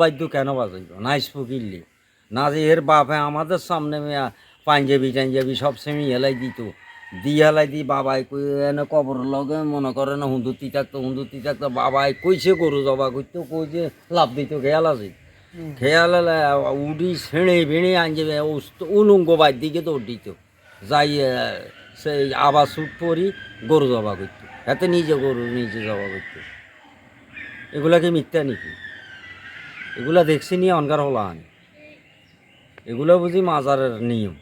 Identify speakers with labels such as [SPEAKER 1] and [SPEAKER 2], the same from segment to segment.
[SPEAKER 1] বাদ্য কেন বাজাইব? নাইস ফুকিল্লি না যে এর বাপে আমাদের সামনে মেয়া পাঞ্জাবি টাঞ্জাবি সব সেমি হেলাই দিত। দিয়ে হেলাই দি বাবাই কই এনে কবর লগে মনে করে না হুন্দুতি থাকতো হুন্দুতি থাকতো। বাবাই কইছে গরু জবা করতো কই যে লাভ দিত খেয়াল আছে? খেয়াল উডি ছেড়ে বেড়ে আনবে উলুঙ্গ বাদ দিকে দৌড় দিত। যাই সেই আবার সুট পরি গরু জবা করতো। এতে নিজে গরু নিজে জবা করতো। এগুলা কি মিথ্যা নাকি? এগুলা দেখছি নিয়ে অনকার হলা আনি। এগুলো বুঝি মাজারের নিয়ম।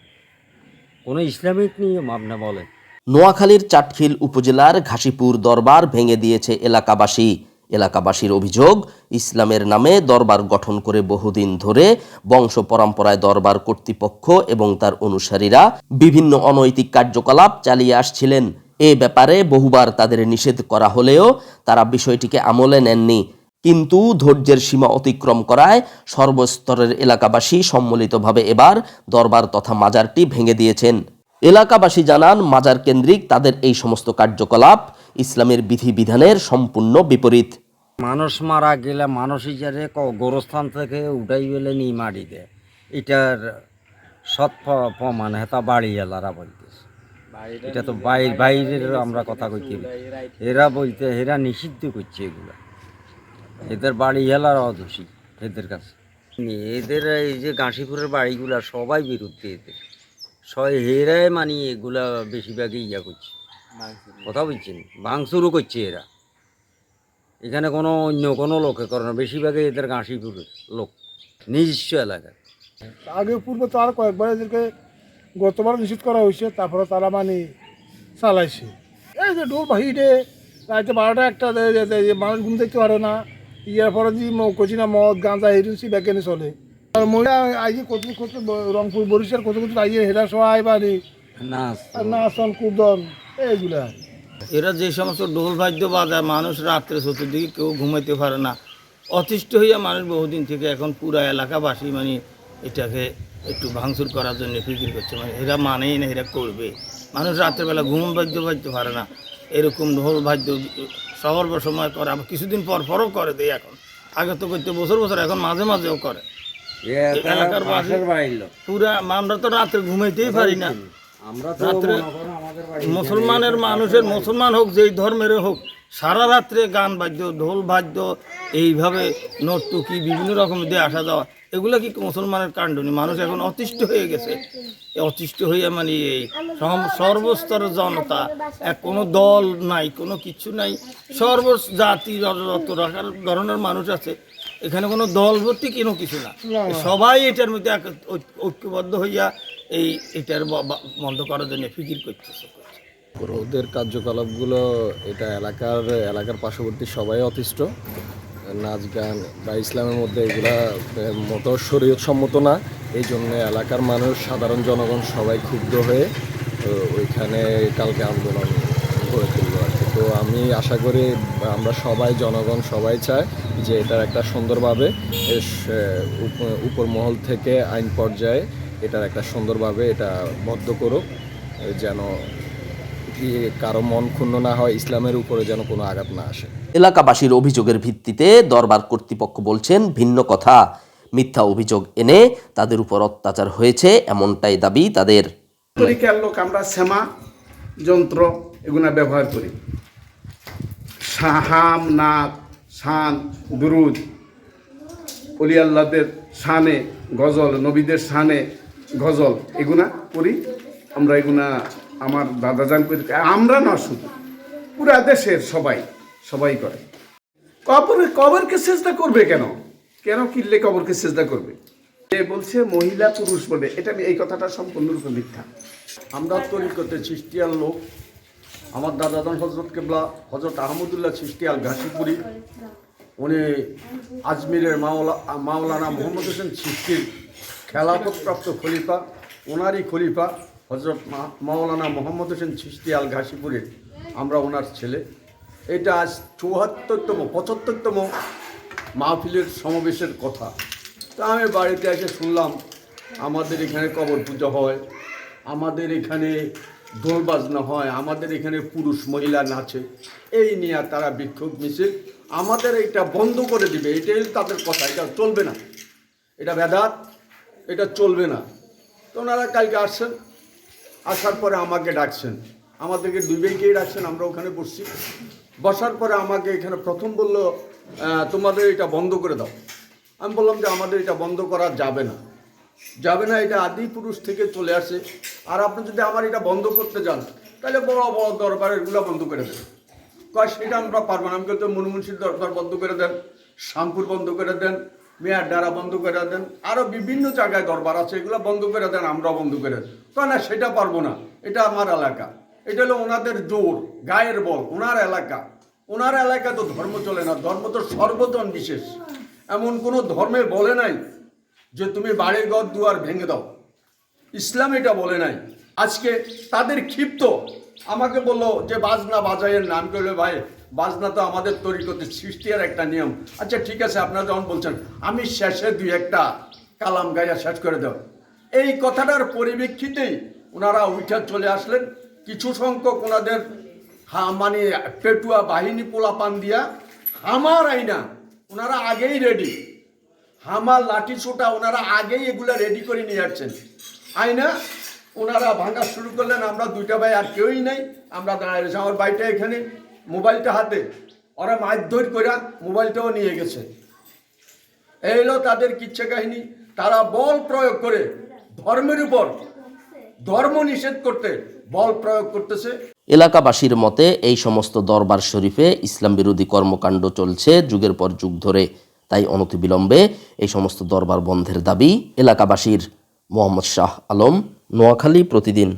[SPEAKER 1] কোনো ইসলামিক নিয়ম আপনি বলেন?
[SPEAKER 2] নোয়াখালীর চাটখিল উপজেলার ঘাসিপুর দরবার ভেঙে দিয়েছে এলাকাবাসী। এলাকাবাসীর অভিযোগ, ইসলামের নামে দরবার গঠন করে বহুদিন ধরে বংশ পরম্পরায় দরবার কর্তৃপক্ষ এবং তার অনুসারীরা বিভিন্ন অনৈতিক কার্যকলাপ চালিয়ে আসছিলেন। এ ব্যাপারে বহুবার তাদের নিষেধ করা হলেও তারা বিষয়টিকে আমলে নেননি। কিন্তু ধৈর্যের সীমা অতিক্রম করায় সর্বস্তরের এলাকাবাসী সম্মিলিতভাবে এবার দরবার তথা মাজারটি ভেঙে দিয়েছেন। এলাকাবাসী জানান মাজার কেন্দ্রিক তাদের এই সমস্ত কার্যকলাপ ইসলামের বিধিবিধানের সম্পূর্ণ বিপরীত।
[SPEAKER 1] মানুষ মারা গেলে মানুষ হিসাবে গোরস্থান থেকে উঠাই গেলে নিয়ে মারি দেয় এটার সৎ প- প্রমাণ হেতা বাড়ি এলারা বলতেছে। এটা তো বাইর বাইরের আমরা কথা কইতে এরা বলতে এরা নিষিদ্ধ করছে এগুলা। এদের বাড়ি এলার অদোষী এদের কাছে। এদের এই যে গাঁশিপুরের বাড়িগুলা, সবাই বিরুদ্ধে এদের। সবাই হেরাই মানে এগুলা বেশিরভাগই ইয়া করছে। কথা বলছেন? ভাঙচুরও করছে এরা। এখানে কোনো অন্য কোনো লোকে করে না, বেশিরভাগই এদের গাঁশিপুরের লোক, নিজস্ব এলাকায়
[SPEAKER 3] আগে পূর্বে তো আর কয়েকবার এদেরকে গতবার নিষেধ করা হয়েছে, তারপরে তারা মানে চালাইছে। এই যে ডোর বাহিরে রাতে বারোটা একটা মানুষ ঘুম দেখতে পারে না ইয়ার পরে যে কচি না মদ গাঁজা হেরুসি ব্যাকেনে চলে। আর আইয়ে কত কত রংপুর বরিশাল কত কত আইয়ে হেরা সহায় বাড়ি
[SPEAKER 1] না
[SPEAKER 3] আর নাচন কুদন এইগুলা।
[SPEAKER 4] এরা যে সমস্ত ঢোল বাদ্য বাজায় মানুষ রাত্রে চতুর্দিকে কেউ ঘুমাইতে পারে না। অতিষ্ঠ হইয়া মানুষ বহুদিন থেকে এখন পুরা এলাকাবাসী মানে এটাকে একটু ভাঙচুর করার জন্য ফিকির করছে। মানে এরা মানেই না এরা করবে। মানুষ রাত্রেবেলা ঘুম বাদ্য বাজতে পারে না। এরকম ঢোল বাদ্য সর্ব সময় করে আবার কিছুদিন পর পরও করে দেয় এখন। আগে তো করতে বছর বছর এখন মাঝে মাঝেও করে। এলাকার পুরা আমরা তো রাত্রে ঘুমাইতেই পারি না। রাত্রে
[SPEAKER 1] মনে
[SPEAKER 4] মুসলমানের মানুষের মুসলমান হোক যেই ধর্মের হোক সারা রাত্রে গান বাদ্য ঢোল বাদ্য এইভাবে নর্তুকি বিভিন্ন রকম দিয়ে আসা যাওয়া। এগুলো কি মুসলমানের কাণ্ডনি মানুষ এখন অতিষ্ঠ হয়ে গেছে। অতিষ্ঠ হয়ে মানে এই সর্বস্তরের জনতা এক কোনো দল নাই কোনো কিছু নাই। সর্ব জাতি যত রাখার ধরনের মানুষ আছে এখানে কোনো দল ভর্তি কোনো কিছু না। সবাই এটার মধ্যে এক ঐক্যবদ্ধ হইয়া এই এটার বন্ধ করার জন্য ফিকির করতেছে।
[SPEAKER 5] ওদের কার্যকলাপগুলো এটা এলাকার এলাকার পার্শ্ববর্তী সবাই অতিষ্ঠ। নাচ, গান বা ইসলামের মধ্যে এগুলা মতো শরীয়ত সম্মত না। এই জন্য এলাকার মানুষ, সাধারণ জনগণ সবাই ক্ষুব্ধ হয়ে ওইখানে কালকে আন্দোলন করে তুললো আর তো আমি আশা করি আমরা সবাই, জনগণ সবাই চায় যে এটার একটা সুন্দরভাবে উপর মহল থেকে আইন পর্যায়ে এটার একটা সুন্দরভাবে এটা বদ্ধ করুক যেন কারও মন ক্ষুণ্ণ না হয় ইসলামের উপরে যেন কোনো আঘাত না আসে?
[SPEAKER 2] এলাকাবাসীর অভিযোগের ভিত্তিতে দরবার কর্তৃপক্ষ বলছেন ভিন্ন কথা। মিথ্যা অভিযোগ এনে তাদের উপর অত্যাচার হয়েছে এমনটাই দাবি তাদের।
[SPEAKER 6] তরিকার লোক আমরা শ্যামা যন্ত্র এগুলা ব্যবহার করি। হাম নাক শান দুরুদ অলি আল্লাহদের শানে গজল নবীদের শানে গজল এগুলা করি। আমরা এগুলা আমার দাদা যান করি আমরা না শুধু, পুরা দেশের সবাই সবাই করে। কবর, কবরকে চেষ্টা করবে কেন? কেন কিনলে কবরকে চেষ্টা করবে? এ বলছে মহিলা পুরুষ বলে। এটা আমি এই কথাটা সম্পূর্ণরূপে মিথ্যা।
[SPEAKER 7] আমরা তরিকতে খ্রিস্টিয়ান লোক। আমার দাদা দাদাদান হজরত কেবলা, হজরত আহমদুল্লাহ খ্রিস্টিয়াল ঘাসিপুরি। উনি আজমিরের মাওলা, মাওলানা মোহাম্মদ হোসেন সৃষ্টির খেলাফতপ্রাপ্ত খলিফা। ওনারই খলিফা। হজরত মাওলানা মোহাম্মদ হোসেন আল ঘাসিপুরের আমরা ওনার ছেলে। এটা আজ চুয়াত্তরতম, পঁচাত্তরতম মাহফিলের সমাবেশের কথা। তা আমি বাড়িতে এসে শুনলাম, আমাদের এখানে কবর পূজা হয়, আমাদের এখানে দোল বাজনা হয়, আমাদের এখানে পুরুষ মহিলা নাচে। এই নিয়ে তারা বিক্ষোভ মিছিল। আমাদের এটা বন্ধ করে দিবে, এটাই তাদের কথা, এটা চলবে না। এটা বেদাত এটা চলবে না। তো ওনারা কালকে আসছেন আসার পরে আমাকে ডাকছেন। আমাদেরকে দুই ভাইকেই ডাকছেন, আমরা ওখানে বসছি। বসার পরে আমাকে এখানে প্রথম বলল তোমাদের এটা বন্ধ করে দাও। আমি বললাম যে, আমাদের এটা বন্ধ করা যাবে না। যাবে না, এটা আদি পুরুষ থেকে চলে আসে। আর আপনি যদি আমার এটা বন্ধ করতে যান, তাহলে বড় বড় দরবারের এগুলো বন্ধ করে দেন। কয়, সেটা আমরা পারব না। আমি কিন্তু মনুমুন্সির দরবার বন্ধ করে দেন শামপুর বন্ধ করে দেন মেয়ার ডারা বন্ধ করে দেন। আরও বিভিন্ন জায়গায় দরবার আছে, এগুলো বন্ধ করে দেন আমরা বন্ধ করে দেন। কয় না, সেটা পারব না। এটা আমার এলাকা। এটা হলো ওনাদের জোর গায়ের বল, ওনার এলাকা। ওনার এলাকা তো ধর্ম চলে না, ধর্ম তো সর্বজন বিশেষ। এমন কোনো ধর্মে বলে নাই যে তুমি বাড়ির ঘর দুয়ার ভেঙে দাও। ইসলাম এটা বলে নাই। আজকে তাদের ক্ষিপ্ত। আমাকে বলল যে, বাজনা বাজাইয়ের নাম করলে ভাই বাজনা তো আমাদের তরিকতে সৃষ্টির একটা নিয়ম। আচ্ছা ঠিক আছে, আপনারা যখন বলছেন, আমি শেষে দুই একটা কালাম গাইয়া শেষ করে দেব। এই কথাটার পরিপ্রেক্ষিতেই ওনারা উঠে চলে আসলেন। কিছু সংখ্যক ওনাদের হা মানে পেটুয়া বাহিনী পোলাপান দিয়া আমার আইনা, ওনারা আগেই রেডি হামার লাঠি ছোটা ওনারা আগেই এগুলো রেডি করে নিয়ে আসছেন। আইনা, ওনারা ভাঙা শুরু করলেন, আমরা দুইটা ভাই আর কেউই নাই, আমরা দাঁড়ায় রয়েছি আমার বাড়িটা এখানে। মোবাইলটা হাতে। ওরা মারধর করে মোবাইলটাও নিয়ে গেছে। এই হলো তাদের কিচ্ছা কাহিনী। তারা বল প্রয়োগ করে ধর্মের উপর ধর্ম নিষেধ করতে বল প্রয়োগ করতেছে।
[SPEAKER 2] এলাকাবাসীর মতে এই সমস্ত দরবার শরীফে ইসলাম বিরোধী কর্মকাণ্ড চলছে যুগের পর যুগ ধরে। তাই অনতিবিলম্বে এই সমস্ত দরবার বন্ধের দাবি এলাকাবাসীর। মোহাম্মদ শাহ আলম, নোয়াখালী প্রতিদিন।